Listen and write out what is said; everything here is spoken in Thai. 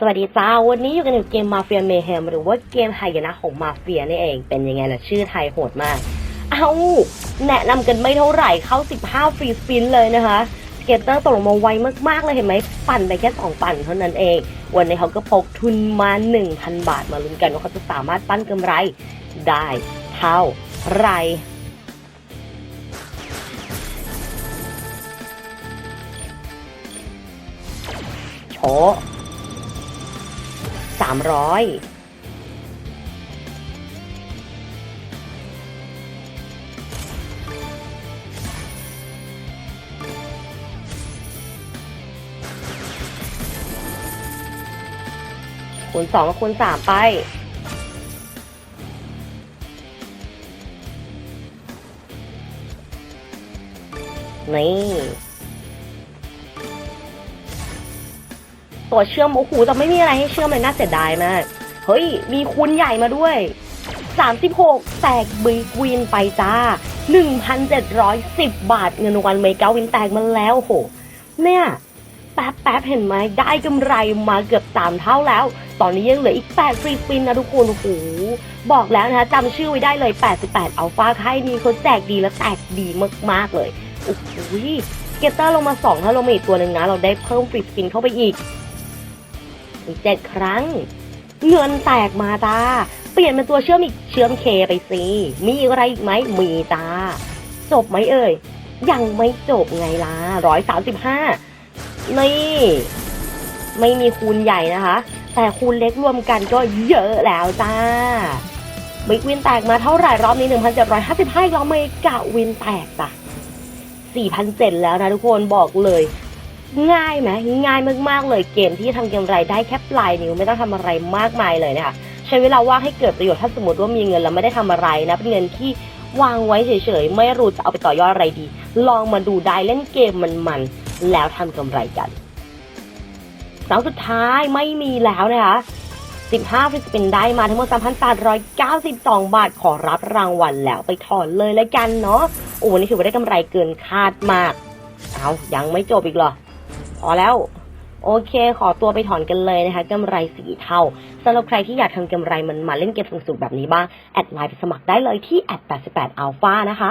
สวัสดีจ้า วันนี้อยู่กันในเกมมาเฟียเมเฮมหรือว่าเกมหายนะของมาเฟียนี่เองเป็นยังไงล่ะชื่อไทยโหดมาก เอาแนะนำกันไม่เท่าไหร่เข้า 15 ฟรีสปินเลยนะคะสเกตเตอร์ตกลงมาไวมากๆเลยเห็นไหมปั่นไปแค่2ปั่นเท่านั้นเอง วันนี้เขาก็พกทุนมา 1,000 บาทมาลุ้นกันว่าเขาจะสามารถปั้นกำไรได้เท่าไหรโชะสามร้อยคูณสองกับคูณสามไป นี่ ตัวเชื่อมโอ้โหแต่ไม่มีอะไรให้เชื่อมเลยน่าเสียดายมาก เฮ้ย มีคูณใหญ่มาด้วย 36 แตกบีกวินไปจ้า 1,710 บาทเงินรางวัลเมกาวินแตกมาแล้วโห เนี่ย แป๊บแป๊บเห็นไหมได้กำไรมาเกือบสามเท่าแล้ว ตอนนี้ยังเหลืออีก 8 ฟรีปินนะทุกคนโอ้โหบอกแล้วนะคะจำชื่อไว้ได้เลย 88 อัลฟาค่ายนี้เขาแจกดีและแตกดีมากๆเลยโอ้โหเกตเตอร์ลงมา2ถ้าลงมาอีกตัวหนึ่งนะ เราได้เพิ่มฟรีปินเข้าไปอีก อีกเจ็ดครั้ง เงินแตกมาจ้า เปลี่ยนเป็นตัวเชื่อมอีกเชื่อมเคไปสิมีอะไรอีกไหมมีจ้า จบไหมเอ่ย ยังไม่จบไงล่ะร้อยสามสิบห้านี่ ไม่มีคูณใหญ่นะคะ แต่คูณเล็กรวมกันก็เยอะแล้วจ้าบิ๊กวินแตกมาเท่าไหร่รอบนี้หนึ่งพันเจ็ดร้อยห้าสิบห้ายอมเมกะวินแตกจ้ะสี่พันเจ็ดแล้วนะทุกคนบอกเลย ง่ายไหมง่ายมากๆเลยเกมที่ทำกำไรได้แค่ปลายนิ้วไม่ต้องทำอะไรมากมายเลยนะคะใช้เวลาว่างให้เกิดประโยชน์ถ้าสมมติว่ามีเงินแล้วไม่ได้ทำอะไรนะเป็นเงินที่วางไว้เฉยๆ ไม่รู้จะเอาไปต่อยอดอะไรดี ลองมาดูได้เล่นเกมมันๆ แล้วทำกำไรกันครั้งสุดท้ายไม่มีแล้วนะคะ 15ฟิสปินได้มาทั้งหมด3,892 บาทขอรับรางวัลแล้วไปถอนเลยแล้วกันเนาะโอ้นนี้ถือว่าได้กำไรเกินคาดมาก เอายังไม่จบอีกเหรอ พอแล้ว โอเค ขอตัวไปถอนกันเลยนะคะกำไรสีเทาสำหรับใครที่อยากทำกำไรมันมาเล่นเกมสนุกๆแบบนี้บ้าง แอดไลน์ไปสมัครได้เลยที่แอด88 alpha นะคะ